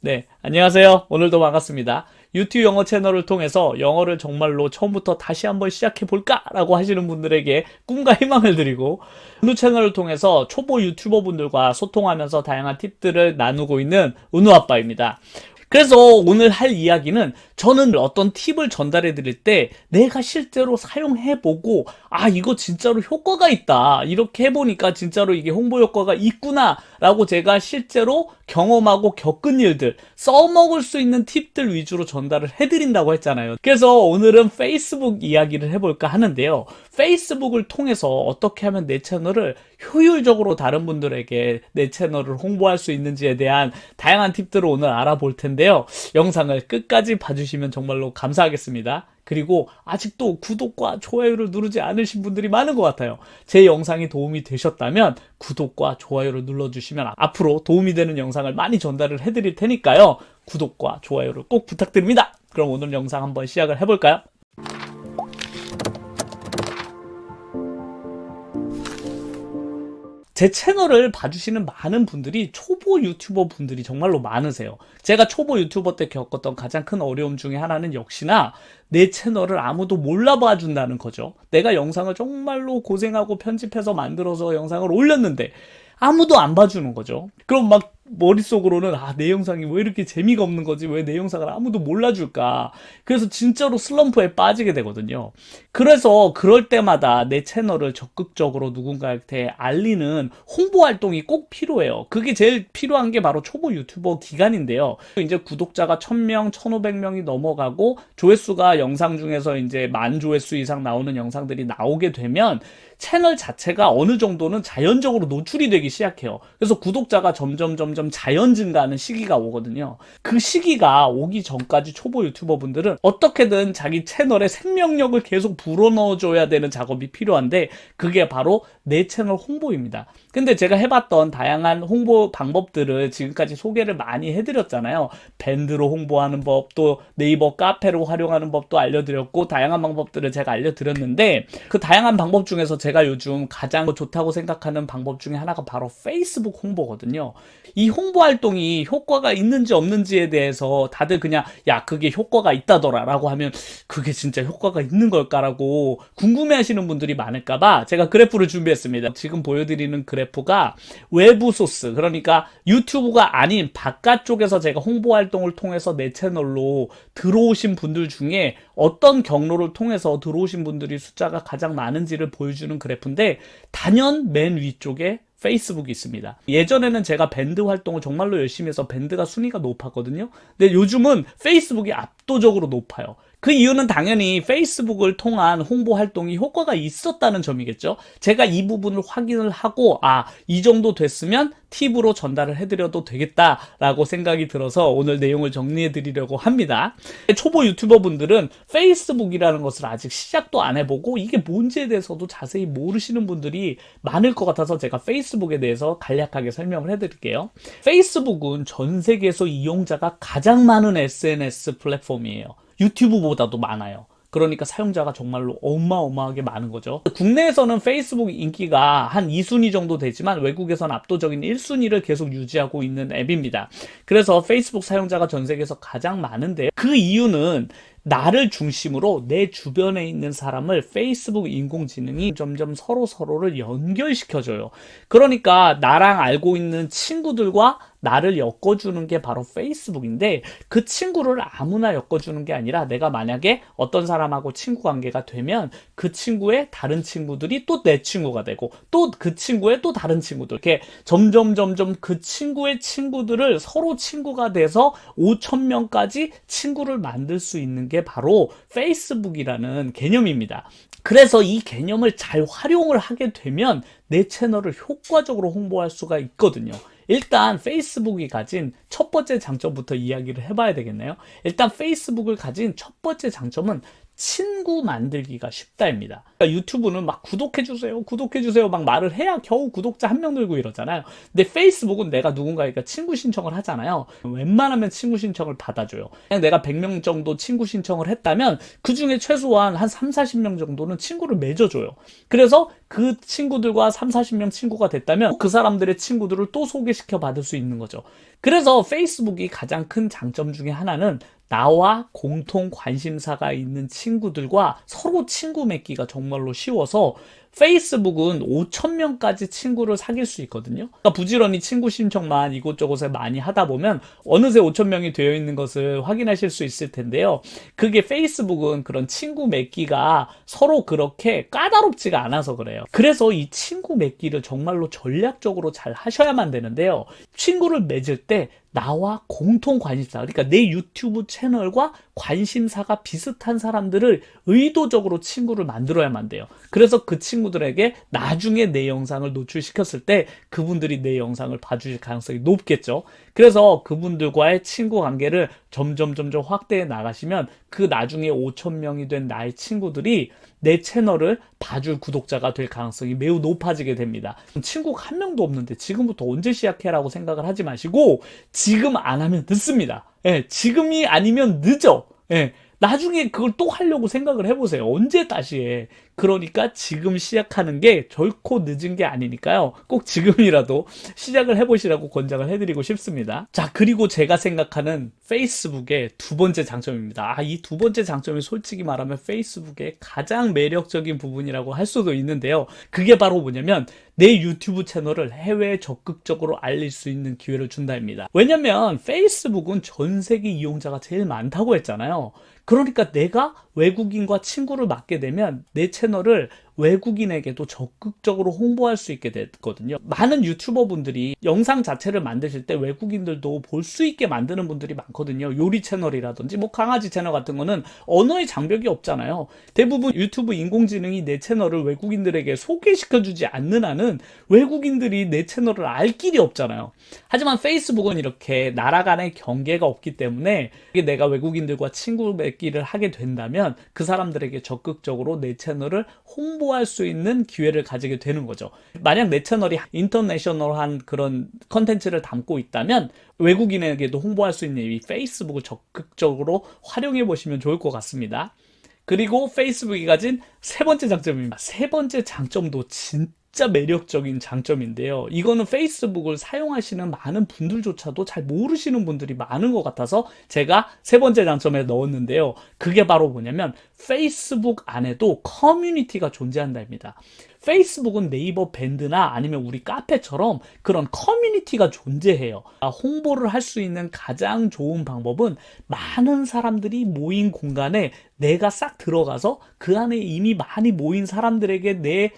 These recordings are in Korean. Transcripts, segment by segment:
네, 안녕하세요. 오늘도 반갑습니다. 유튜브 영어 채널을 통해서 영어를 정말로 처음부터 다시 한번 시작해 볼까 라고 하시는 분들에게 꿈과 희망을 드리고 은우 채널을 통해서 초보 유튜버 분들과 소통하면서 다양한 팁들을 나누고 있는 은우 아빠입니다. 그래서 오늘 할 이야기는 저는 어떤 팁을 전달해 드릴 때 내가 실제로 사용해 보고 아 이거 진짜로 효과가 있다. 이렇게 해보니까 진짜로 이게 홍보 효과가 있구나 라고 제가 실제로 경험하고 겪은 일들 써먹을 수 있는 팁들 위주로 전달을 해드린다고 했잖아요. 그래서 오늘은 페이스북 이야기를 해볼까 하는데요. 페이스북을 통해서 어떻게 하면 내 채널을 효율적으로 다른 분들에게 내 채널을 홍보할 수 있는지에 대한 다양한 팁들을 오늘 알아볼 텐데 요. 영상을 끝까지 봐주시면 정말로 감사하겠습니다. 그리고 아직도 구독과 좋아요를 누르지 않으신 분들이 많은 것 같아요. 제 영상이 도움이 되셨다면 구독과 좋아요를 눌러주시면 앞으로 도움이 되는 영상을 많이 전달을 해드릴 테니까요. 구독과 좋아요를 꼭 부탁드립니다. 그럼 오늘 영상 한번 시작을 해볼까요? 제 채널을 봐주시는 많은 분들이 초보 유튜버 분들이 정말로 많으세요. 제가 초보 유튜버 때 겪었던 가장 큰 어려움 중에 하나는 역시나 내 채널을 아무도 몰라봐 준다는 거죠. 내가 영상을 정말로 고생하고 편집해서 만들어서 영상을 올렸는데 아무도 안 봐주는 거죠. 그럼 막 머릿속으로는 아, 내 영상이 왜 이렇게 재미가 없는 거지? 왜 내 영상을 아무도 몰라줄까? 그래서 진짜로 슬럼프에 빠지게 되거든요. 그래서 그럴 때마다 내 채널을 적극적으로 누군가한테 알리는 홍보 활동이 꼭 필요해요. 그게 제일 필요한 게 바로 초보 유튜버 기간인데요. 이제 구독자가 1000명, 1500명이 넘어가고 조회수가 영상 중에서 이제 만 조회수 이상 나오는 영상들이 나오게 되면 채널 자체가 어느 정도는 자연적으로 노출이 되기 시작해요. 그래서 구독자가 점점 점점 자연 증가하는 시기가 오거든요. 그 시기가 오기 전까지 초보 유튜버 분들은 어떻게든 자기 채널에 생명력을 계속 불어넣어줘야 되는 작업이 필요한데 그게 바로 내 채널 홍보입니다. 근데 제가 해봤던 다양한 홍보 방법들을 지금까지 소개를 많이 해드렸잖아요. 밴드로 홍보하는 법, 또 네이버 카페로 활용하는 법도 알려드렸고 다양한 방법들을 제가 알려드렸는데 그 다양한 방법 중에서 제가 요즘 가장 좋다고 생각하는 방법 중에 하나가 바로 페이스북 홍보거든요. 이 홍보 활동이 효과가 있는지 없는지에 대해서 다들 그냥 야 그게 효과가 있다더라라고 하면 그게 진짜 효과가 있는 걸까라고 궁금해하시는 분들이 많을까봐 제가 그래프를 준비했습니다. 지금 보여드리는 그래프가 외부 소스 그러니까 유튜브가 아닌 바깥쪽에서 제가 홍보 활동을 통해서 내 채널로 들어오신 분들 중에 어떤 경로를 통해서 들어오신 분들이 숫자가 가장 많은지를 보여주는 그래프인데 단연 맨 위쪽에 페이스북이 있습니다. 예전에는 제가 밴드 활동을 정말로 열심히 해서 밴드가 순위가 높았거든요. 근데 요즘은 페이스북이 압도적으로 높아요. 그 이유는 당연히 페이스북을 통한 홍보 활동이 효과가 있었다는 점이겠죠. 제가 이 부분을 확인을 하고, 아, 이 정도 됐으면 팁으로 전달을 해드려도 되겠다라고 생각이 들어서 오늘 내용을 정리해 드리려고 합니다. 초보 유튜버 분들은 페이스북이라는 것을 아직 시작도 안 해보고 이게 뭔지에 대해서도 자세히 모르시는 분들이 많을 것 같아서 제가 페이스북에 대해서 간략하게 설명을 해드릴게요. 페이스북은 전 세계에서 이용자가 가장 많은 SNS 플랫폼이에요. 유튜브보다도 많아요. 그러니까 사용자가 정말로 어마어마하게 많은 거죠. 국내에서는 페이스북 인기가 한 2순위 정도 되지만 외국에서는 압도적인 1순위를 계속 유지하고 있는 앱입니다. 그래서 페이스북 사용자가 전 세계에서 가장 많은데 그 이유는 나를 중심으로 내 주변에 있는 사람을 페이스북 인공지능이 점점 서로 서로를 연결시켜줘요. 그러니까 나랑 알고 있는 친구들과 나를 엮어주는 게 바로 페이스북인데 그 친구를 아무나 엮어주는 게 아니라 내가 만약에 어떤 사람하고 친구 관계가 되면 그 친구의 다른 친구들이 또 내 친구가 되고 또 그 친구의 또 다른 친구들 이렇게 점점 점점 그 친구의 친구들을 서로 친구가 돼서 5천 명까지 친구를 만들 수 있는 게 바로 페이스북이라는 개념입니다. 그래서 이 개념을 잘 활용을 하게 되면 내 채널을 효과적으로 홍보할 수가 있거든요. 일단 페이스북이 가진 첫 번째 장점부터 이야기를 해봐야 되겠네요. 일단 페이스북을 가진 첫 번째 장점은 친구 만들기가 쉽다입니다. 그러니까 유튜브는 막 구독해주세요, 구독해주세요 막 말을 해야 겨우 구독자 한 명 늘고 이러잖아요. 근데 페이스북은 내가 누군가에게 친구 신청을 하잖아요. 웬만하면 친구 신청을 받아줘요. 그냥 내가 100명 정도 친구 신청을 했다면 그 중에 최소한 한 3, 40명 정도는 친구를 맺어줘요. 그래서 그 친구들과 3, 40명 친구가 됐다면 그 사람들의 친구들을 또 소개시켜 받을 수 있는 거죠. 그래서 페이스북이 가장 큰 장점 중에 하나는 나와 공통 관심사가 있는 친구들과 서로 친구 맺기가 정말로 쉬워서 페이스북은 5천명까지 친구를 사귈 수 있거든요. 그러니까 부지런히 친구 신청만 이곳저곳에 많이 하다 보면 어느새 5천명이 되어 있는 것을 확인하실 수 있을 텐데요. 그게 페이스북은 그런 친구 맺기가 서로 그렇게 까다롭지가 않아서 그래요. 그래서 이 친구 맺기를 정말로 전략적으로 잘 하셔야만 되는데요. 친구를 맺을 때 나와 공통 관심사, 그러니까 내 유튜브 채널과 관심사가 비슷한 사람들을 의도적으로 친구를 만들어야만 돼요. 그래서 그 친구들에게 나중에 내 영상을 노출시켰을 때 그분들이 내 영상을 봐주실 가능성이 높겠죠. 그래서 그분들과의 친구 관계를 점점 점점 확대해 나가시면 그 나중에 5천 명이 된 나의 친구들이 내 채널을 봐줄 구독자가 될 가능성이 매우 높아지게 됩니다. 친구가 한 명도 없는데 지금부터 언제 시작해라고 생각을 하지 마시고 지금 안 하면 늦습니다. 예, 지금이 아니면 늦어. 예, 나중에 그걸 또 하려고 생각을 해보세요. 언제 다시 해. 그러니까 지금 시작하는 게 결코 늦은 게 아니니까요. 꼭 지금이라도 시작을 해보시라고 권장을 해드리고 싶습니다. 자, 그리고 제가 생각하는 페이스북의 두 번째 장점입니다. 아, 이 두 번째 장점이 솔직히 말하면 페이스북의 가장 매력적인 부분이라고 할 수도 있는데요. 그게 바로 뭐냐면 내 유튜브 채널을 해외에 적극적으로 알릴 수 있는 기회를 준다입니다. 왜냐면 페이스북은 전 세계 이용자가 제일 많다고 했잖아요. 그러니까 내가 외국인과 친구를 맡게 되면 내 채널 을 외국인에게도 적극적으로 홍보할 수 있게 됐거든요. 많은 유튜버 분들이 영상 자체를 만드실 때 외국인들도 볼 수 있게 만드는 분들이 많거든요. 요리 채널이라든지 뭐 강아지 채널 같은 거는 언어의 장벽이 없잖아요. 대부분 유튜브 인공지능이 내 채널을 외국인들에게 소개시켜 주지 않는 한은 외국인들이 내 채널을 알 길이 없잖아요. 하지만 페이스북은 이렇게 나라 간의 경계가 없기 때문에 내가 외국인들과 친구 맺기를 하게 된다면 그 사람들에게 적극적으로 내 채널을 홍보할 수 있는 기회를 가지게 되는 거죠. 만약 내 채널이 인터내셔널한 그런 컨텐츠를 담고 있다면 외국인에게도 홍보할 수 있는 이 페이스북을 적극적으로 활용해 보시면 좋을 것 같습니다. 그리고 페이스북이 가진 세 번째 장점입니다. 세 번째 장점도 진 진짜 매력적인 장점인데요. 이거는 페이스북을 사용하시는 많은 분들조차도 잘 모르시는 분들이 많은 것 같아서 제가 세 번째 장점에 넣었는데요. 그게 바로 뭐냐면 페이스북 안에도 커뮤니티가 존재한다입니다. 페이스북은 네이버 밴드나 아니면 우리 카페처럼 그런 커뮤니티가 존재해요. 아, 홍보를 할 수 있는 가장 좋은 방법은 많은 사람들이 모인 공간에 내가 싹 들어가서 그 안에 이미 많이 모인 사람들에게 내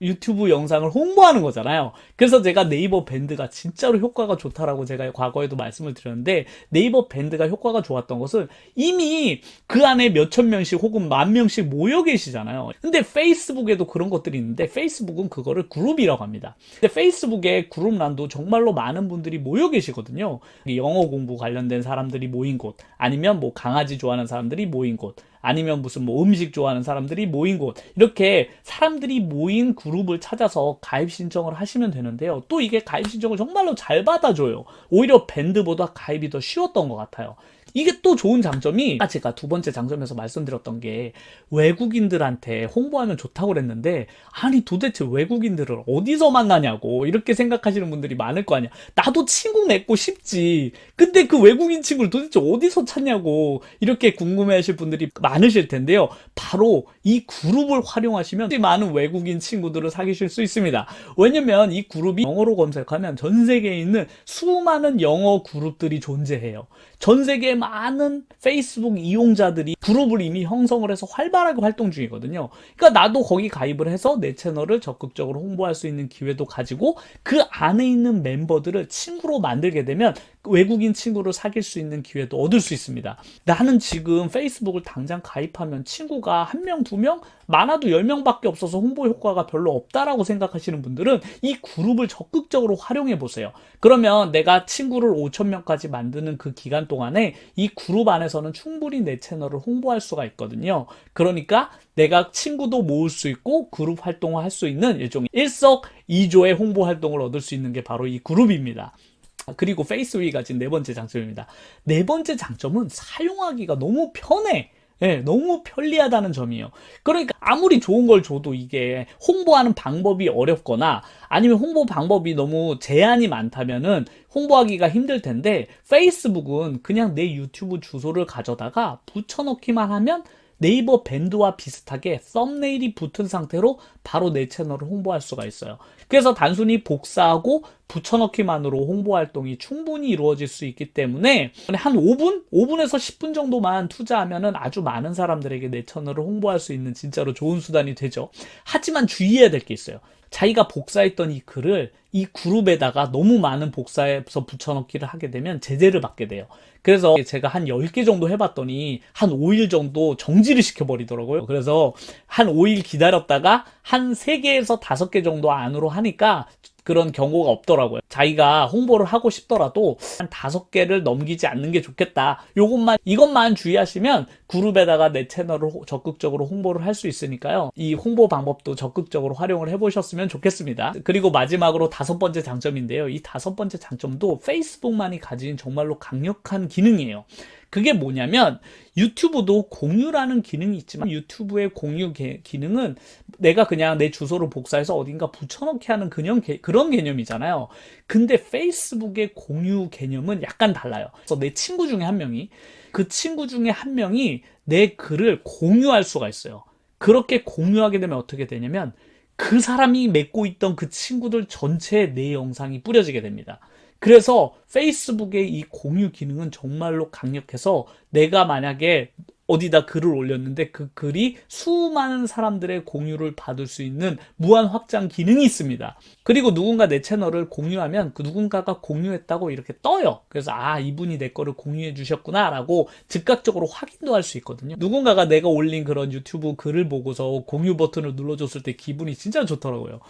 유튜브 영상을 홍보하는 거잖아요. 그래서 제가 네이버 밴드가 진짜로 효과가 좋다라고 제가 과거에도 말씀을 드렸는데 네이버 밴드가 효과가 좋았던 것은 이미 그 안에 몇천 명씩 혹은 만 명씩 모여 계시잖아요. 근데 페이스북에도 그런 것들이 있는데 페이스북은 그거를 그룹이라고 합니다. 근데 페이스북에 그룹란도 정말로 많은 분들이 모여 계시거든요. 영어 공부 관련된 사람들이 모인 곳 아니면 뭐 강아지 좋아하는 사람들이 모인 곳 아니면 무슨 뭐 음식 좋아하는 사람들이 모인 곳 이렇게 사람들이 모인 그룹을 찾아서 가입 신청을 하시면 되는데요. 또 이게 가입 신청을 정말로 잘 받아줘요. 오히려 밴드보다 가입이 더 쉬웠던 것 같아요. 이게 또 좋은 장점이 제가 두 번째 장점에서 말씀드렸던 게 외국인들한테 홍보하면 좋다고 그랬는데 아니 도대체 외국인들을 어디서 만나냐고 이렇게 생각하시는 분들이 많을 거 아니야. 나도 친구 맺고 싶지. 근데 그 외국인 친구를 도대체 어디서 찾냐고 이렇게 궁금해하실 분들이 많으실 텐데요. 바로 이 그룹을 활용하시면 많은 외국인 친구들을 사귀실 수 있습니다. 왜냐면 이 그룹이 영어로 검색하면 전 세계에 있는 수많은 영어 그룹들이 존재해요. 전 세계 많은 페이스북 이용자들이 그룹을 이미 형성을 해서 활발하게 활동 중이거든요. 그러니까 나도 거기 가입을 해서 내 채널을 적극적으로 홍보할 수 있는 기회도 가지고 그 안에 있는 멤버들을 친구로 만들게 되면 외국인 친구를 사귈 수 있는 기회도 얻을 수 있습니다. 나는 지금 페이스북을 당장 가입하면 친구가 한 명, 두 명, 많아도 10명밖에 없어서 홍보 효과가 별로 없다라고 생각하시는 분들은 이 그룹을 적극적으로 활용해 보세요. 그러면 내가 친구를 5천명까지 만드는 그 기간 동안에 이 그룹 안에서는 충분히 내 채널을 홍보할 수가 있거든요. 그러니까 내가 친구도 모을 수 있고 그룹 활동을 할 수 있는 일종의 일석이조의 홍보 활동을 얻을 수 있는 게 바로 이 그룹입니다. 그리고 페이스북이 가진 네 번째 장점입니다. 네 번째 장점은 사용하기가 너무 편해. 예, 너무 편리하다는 점이에요. 그러니까 아무리 좋은 걸 줘도 이게 홍보하는 방법이 어렵거나 아니면 홍보 방법이 너무 제한이 많다면은 홍보하기가 힘들 텐데 페이스북은 그냥 내 유튜브 주소를 가져다가 붙여넣기만 하면 네이버 밴드와 비슷하게 썸네일이 붙은 상태로 바로 내 채널을 홍보할 수가 있어요. 그래서 단순히 복사하고 붙여넣기만으로 홍보 활동이 충분히 이루어질 수 있기 때문에 한 5분? 5분에서 10분 정도만 투자하면은 아주 많은 사람들에게 내 채널을 홍보할 수 있는 진짜로 좋은 수단이 되죠. 하지만 주의해야 될 게 있어요. 자기가 복사했던 이 글을 이 그룹에다가 너무 많은 복사해서 붙여넣기를 하게 되면 제재를 받게 돼요. 그래서 제가 한 10개 정도 해봤더니 한 5일 정도 정지를 시켜버리더라고요. 그래서 한 5일 기다렸다가 한 3개에서 5개 정도 안으로 하니까 그런 경고가 없더라고요. 자기가 홍보를 하고 싶더라도 한 다섯 개를 넘기지 않는 게 좋겠다. 요것만, 이것만 주의하시면 그룹에다가 내 채널을 호- 적극적으로 홍보를 할 수 있으니까요. 이 홍보 방법도 적극적으로 활용을 해보셨으면 좋겠습니다. 그리고 마지막으로 다섯 번째 장점인데요. 이 다섯 번째 장점도 페이스북만이 가진 정말로 강력한 기능이에요. 그게 뭐냐면 유튜브도 공유라는 기능이 있지만 유튜브의 공유 개- 기능은 내가 그냥 내 주소를 복사해서 어딘가 붙여넣기 하는 그냥 개- 그런 개념이잖아요. 근데 페이스북의 공유 개념은 약간 달라요. 그래서 내 친구 중에 한 명이 그 친구 중에 한 명이 내 글을 공유할 수가 있어요. 그렇게 공유하게 되면 어떻게 되냐면 그 사람이 맺고 있던 그 친구들 전체에 내 영상이 뿌려지게 됩니다. 그래서 페이스북의 이 공유 기능은 정말로 강력해서 내가 만약에 어디다 글을 올렸는데 그 글이 수많은 사람들의 공유를 받을 수 있는 무한 확장 기능이 있습니다. 그리고 누군가 내 채널을 공유하면 그 누군가가 공유했다고 이렇게 떠요. 그래서 아, 이분이 내 거를 공유해 주셨구나 라고 즉각적으로 확인도 할 수 있거든요. 누군가가 내가 올린 그런 유튜브 글을 보고서 공유 버튼을 눌러줬을 때 기분이 진짜 좋더라고요.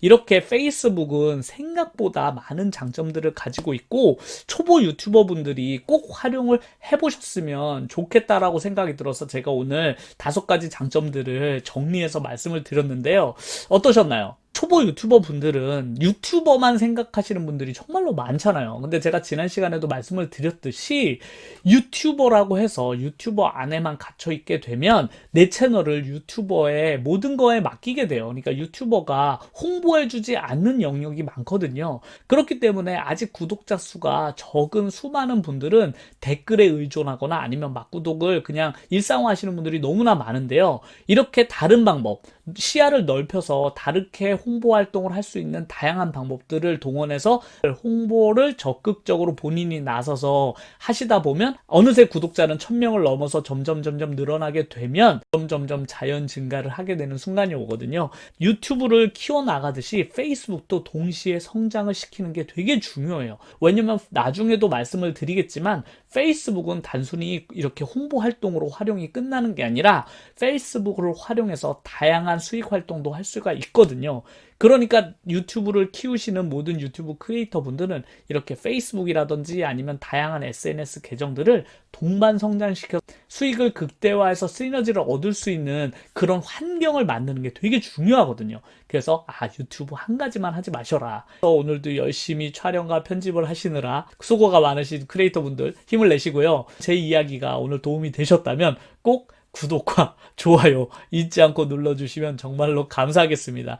이렇게 페이스북은 생각보다 많은 장점들을 가지고 있고 초보 유튜버 분들이 꼭 활용을 해보셨으면 좋겠다라고 생각 이 들어서 제가 오늘 다섯 가지 장점들을 정리해서 말씀을 드렸는데요. 어떠셨나요? 초보 유튜버 분들은 유튜버만 생각하시는 분들이 정말로 많잖아요. 근데 제가 지난 시간에도 말씀을 드렸듯이 유튜버라고 해서 유튜버 안에만 갇혀 있게 되면 내 채널을 유튜버의 모든 거에 맡기게 돼요. 그러니까 유튜버가 홍보해주지 않는 영역이 많거든요. 그렇기 때문에 아직 구독자 수가 적은 수많은 분들은 댓글에 의존하거나 아니면 막구독을 그냥 일상화 하시는 분들이 너무나 많은데요. 이렇게 다른 방법, 시야를 넓혀서 다르게 홍보 활동을 할 수 있는 다양한 방법들을 동원해서 홍보를 적극적으로 본인이 나서서 하시다 보면 어느새 구독자는 1000명을 넘어서 점점 점점 늘어나게 되면 점점점 자연 증가를 하게 되는 순간이 오거든요. 유튜브를 키워 나가듯이 페이스북도 동시에 성장을 시키는 게 되게 중요해요. 왜냐면 나중에도 말씀을 드리겠지만 페이스북은 단순히 이렇게 홍보 활동으로 활용이 끝나는 게 아니라 페이스북을 활용해서 다양한 수익 활동도 할 수가 있거든요. 그러니까 유튜브를 키우시는 모든 유튜브 크리에이터 분들은 이렇게 페이스북이라든지 아니면 다양한 SNS 계정들을 동반 성장시켜 수익을 극대화해서 시너지를 얻을 수 있는 그런 환경을 만드는 게 되게 중요하거든요. 그래서 아 유튜브 한 가지만 하지 마셔라. 오늘도 열심히 촬영과 편집을 하시느라 수고가 많으신 크리에이터 분들 힘을 내시고요. 제 이야기가 오늘 도움이 되셨다면 꼭 구독과 좋아요 잊지 않고 눌러주시면 정말로 감사하겠습니다.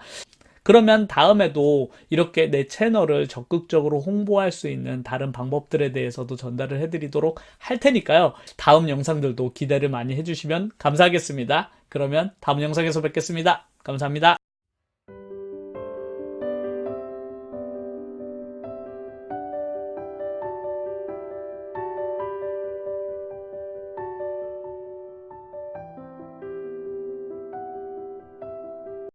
그러면 다음에도 이렇게 내 채널을 적극적으로 홍보할 수 있는 다른 방법들에 대해서도 전달을 해드리도록 할 테니까요. 다음 영상들도 기대를 많이 해주시면 감사하겠습니다. 그러면 다음 영상에서 뵙겠습니다. 감사합니다.